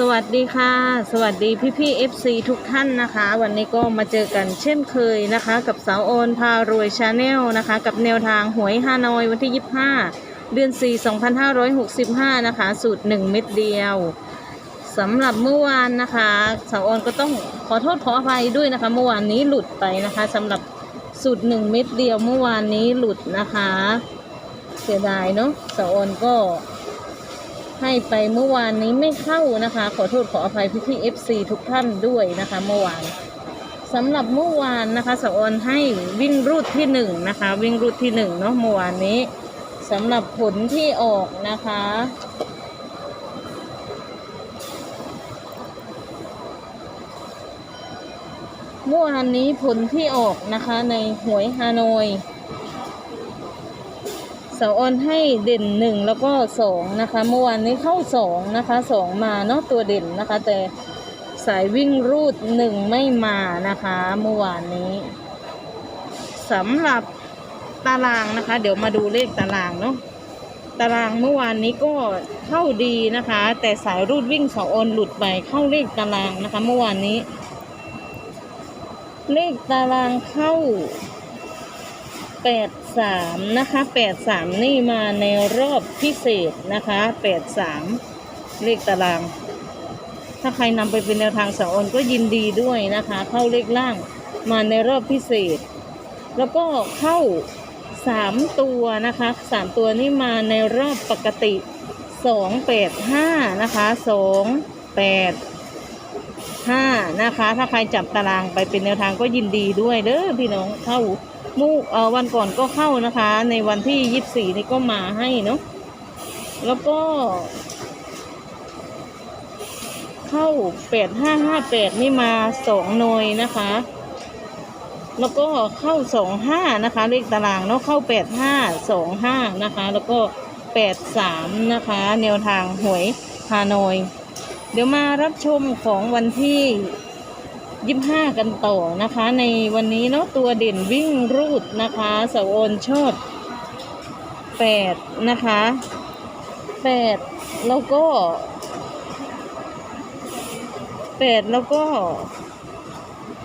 สวัสดีค่ะ สวัสดีพี่พี่ๆ FC ทุกท่านนะคะ วันนี้ก็มาเจอกันเช่นเคยนะคะ กับสาวโอนพารวยชาแนลนะคะ กับแนวทางหวยฮานอยวันที่ 25 เดือน 4 2565 นะคะ สูตร 1 เม็ดเดียวสำหรับเมื่อวานนะคะสาวโอนก็ต้องขอโทษขออภัยด้วยนะคะ เมื่อวานนี้หลุดไปนะคะสำหรับสูตร 1 เม็ดเดียวเมื่อวานนี้หลุดนะคะ เสียดายเนาะสาวโอนก็ ให้ไปเมื่อวานนี้ไม่เข้านะคะ ขอโทษขออภัยพี่พี่เอฟซีทุกท่านด้วยนะคะเมื่อวานสำหรับเมื่อวานนะคะสออนให้วิ่งรูดที่หนึ่งนะคะ วิ่งรูดที่หนึ่งเนาะเมื่อวานนี้สำหรับผลที่ออกนะคะ เมื่อวานนี้ผลที่ออกนะคะในหวยฮานอย สาออนให้เด่นหนึ่งแล้วก็สองนะคะ เมื่อวานนี้เข้าสองนะคะสองมาเนาะตัวเด่นนะคะ แต่สายวิ่งรูดหนึ่งไม่มานะคะ เมื่อวานนี้สำหรับตารางนะคะ เดี๋ยวมาดูเลขตารางเนาะตารางเมื่อวานนี้ก็เข้าดีนะคะ แต่สายรูดวิ่งเสาออนหลุดไปเข้าเลขตารางนะคะ เมื่อวานนี้ เลขตารางเข้าแปด สามนะคะแปดสามนี่มาในรอบพิเศษนะคะแปดสามเลขตาราง ถ้าใครนำไปเป็นแนวทางสองอนก็ยินดีด้วยนะคะ เข้าเลขล่างมาในรอบพิเศษ แล้วก็เข้าสามตัวนะคะสามตัวนี่มาในรอบปกติสองแปดห้านะคะสองแปดห้านะคะ ถ้าใครจับตารางไปเป็นแนวทางก็ยินดีด้วยเด้อพี่น้องเข้า มู่เอ่อวันก่อนก็เข้านะคะ ในวันที่ยี่สิบสี่นี่ก็มาให้เนาะแล้วก็ เข้าแปดห้าห้าแปดนี่มาสองหน่วยนะคะ แล้วก็เข้าสองห้านะคะ เลขตารางเนาะเข้าแปดห้าสองห้านะคะ แล้วก็แปดสามนะคะ แนวทางหวยฮานอย เดี๋ยวมารับชมของวันที่ ยี่ห้ากันต่อนะคะ ในวันนี้เนาะตัวเด่นวิ่งรูดนะคะสาวโอนชอบแปดนะคะแปดแล้วก็แปดแล้วก็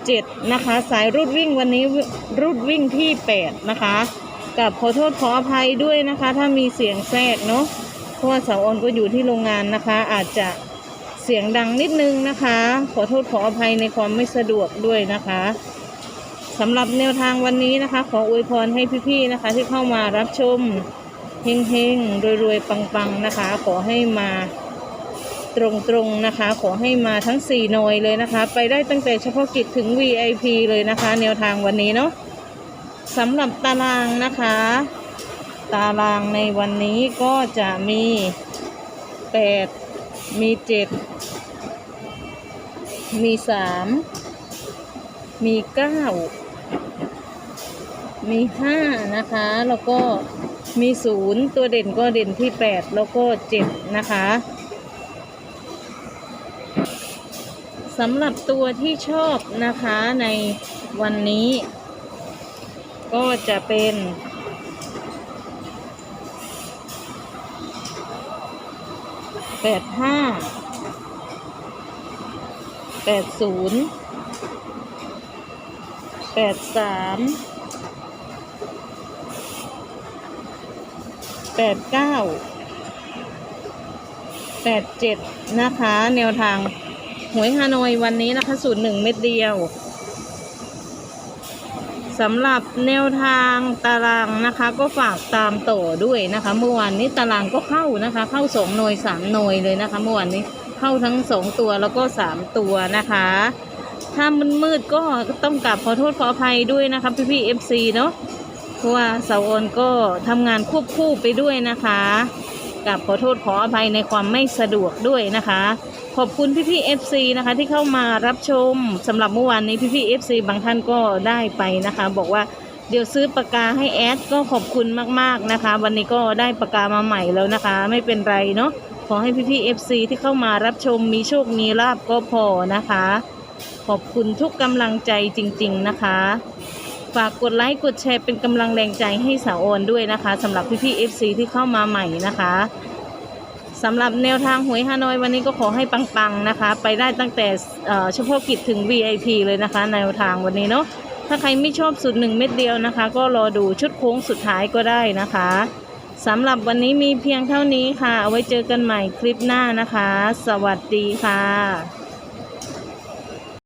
เจ็ดนะคะ สายรูดวิ่งวันนี้รูดวิ่งที่แปดนะคะกับขอโทษขออภัยด้วยนะคะ ถ้ามีเสียงแทรกเนาะเพราะว่าสาวโอนก็อยู่ที่โรงงานนะคะ อาจจะ สียงดังนิดนึงนะคะ ขอโทษขออภัยในความไม่สะดวกด้วยนะคะสำหรับแนวทางวันนี้นะคะ ขออวยพรให้พี่ๆนะคะ ที่เข้ามารับชมเฮงๆรวยๆปังๆนะคะ ขอให้มาตรงๆนะคะ ขอให้มาทั้ง 4 หน่วยเลยนะคะ ไปได้ตั้งแต่เฉพาะกิจถึง VIP เลยนะคะ แนวทางวันนี้เนาะสำหรับตารางนะคะ ตารางในวันนี้ก็จะมี 8 มีเจ็ด มีสาม มีเก้า มีห้านะคะ แล้วก็มีศูนย์ตัวเด่นก็เด่นที่แปดแล้วก็เจ็ดนะคะสำหรับตัวที่ชอบนะคะในวันนี้ ก็จะเป็น แปดห้าแปดศูนย์แปดสามแปดเก้าแปดเจ็ดนะคะ แนวทางหวยฮานอยวันนี้นะคะสูตรหนึ่งเม็ดเดียว สำหรับแนวทางตารางนะคะ ก็ฝากตามต่อด้วยนะคะ เมื่อวานนี้ตารางก็เข้านะคะ เข้าสองหน่วยสามหน่วยเลยนะคะเมื่อวานนี้เข้าทั้งสองตัวแล้วก็สามตัวนะคะ ถ้ามันมืดๆก็ต้องกลับขอโทษขออภัยด้วยนะคะพี่พี่เอฟซีเนาะเพราะว่าสาโอนก็ทำงานควบคู่ไปด้วยนะคะ กับขอโทษขออภัยในความไม่สะดวกด้วยนะคะ ขอบคุณพี่พี่เอฟซีนะคะที่เข้ามารับชมสำหรับเมื่อวานนี้พี่พี่เอฟซีบางท่านก็ได้ไปนะคะ บอกว่าเดี๋ยวซื้อปากกาให้แอดก็ขอบคุณมากๆนะคะ วันนี้ก็ได้ปากกามาใหม่แล้วนะคะ ไม่เป็นไรเนาะขอให้พี่พี่เอฟซีที่เข้ามารับชมมีโชคมีลาบก็พอนะคะ ขอบคุณทุกกำลังใจจริง ๆนะคะ ฝากกดไลค์กดแชร์เป็นกำลังแรงใจให้สาวโอนด้วยนะคะสำหรับพี่ๆ FC ที่เข้ามาใหม่นะคะสำหรับแนวทางหวยฮานอยวันนี้ก็ขอให้ปังๆนะคะ ไปได้ตั้งแต่เฉพาะกิจถึง VIP เลยนะคะ แนวทางวันนี้เนาะถ้าใครไม่ชอบสุดหนึ่งเม็ดเดียวนะคะ ก็รอดูชุดโค้งสุดท้ายก็ได้นะคะสำหรับวันนี้มีเพียงเท่านี้ค่ะ เอาไว้เจอกันใหม่คลิปหน้านะคะ สวัสดีค่ะ